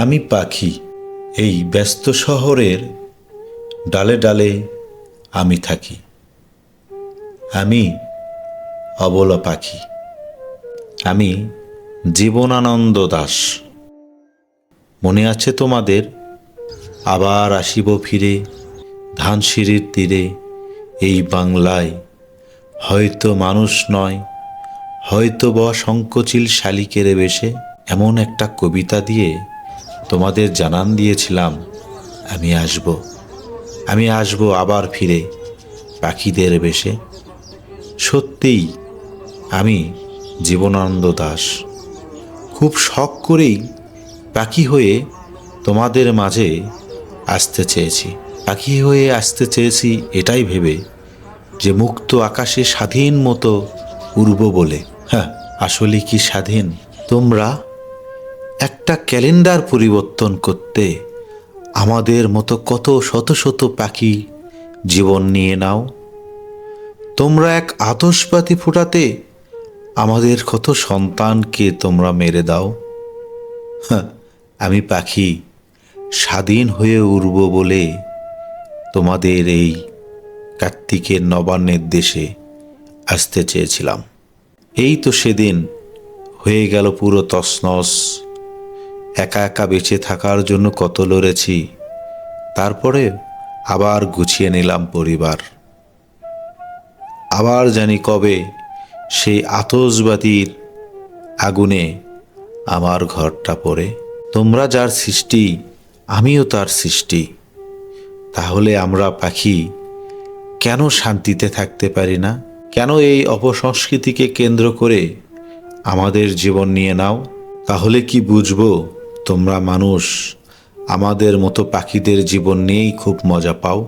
আমি পাখি, এই ব্যস্ত শহরের ডালে ডালে আমি থাকি। আমি অবলা পাখি। আমি জীবনানন্দ দাস। মনে আছে তোমাদের? আবার আসিব ফিরে ধানসিঁড়ির তীরে, এই বাংলায়। হয়তো মানুষ নয় হয়তো বা সংকোচিল শালিকেরে বেশে, এমন একটা কবিতা দিয়ে তোমাদের জানান দিয়েছিলাম, আমি আসব। আমি আসব আবার ফিরে পাখিদের বেশে। সত্যিই আমি জীবনানন্দ দাস। খুব শখ করেই পাখি হয়ে তোমাদের মাঝে আসতে চেয়েছি। পাখি হয়ে আসতে চেয়েছি এটাই ভেবে যে মুক্ত আকাশে স্বাধীন মতো উড়ব বলে। হ্যাঁ আসলে কি স্বাধীন? তোমরা একটা ক্যালেন্ডার পরিবর্তন করতে আমাদের মতো কত শত শত পাখি জীবন নিয়ে নাও। তোমরা এক আতসবাতি ফোটাতে আমাদের কত সন্তানকে তোমরা মেরে দাও। আমি পাখি স্বাধীন হয়ে উড়ব বলে তোমাদের এই কার্তিকের নবান্নের দেশে আসতে চেয়েছিলাম। এই তো সেদিন হয়ে গেল পুরো তছনছ একা একা বেঁচে থাকার জন্য কত লড়েছি। তারপরে আবার গুছিয়ে নিলাম পরিবার। আবার জানি কবে সেই আতসবাতির আগুনে আমার ঘরটা পড়ে। তোমরা যার সৃষ্টি, আমিও তার সৃষ্টি। তাহলে আমরা পাখি কেন শান্তিতে থাকতে পারি না? কেন এই অপসংস্কৃতিকে কেন্দ্র করে আমাদের জীবন নিয়ে নাও? তাহলে কি বুঝব তোমরা মানুষ আমাদের মতো পাখিদের জীবন নিয়েই খুব মজা পাও।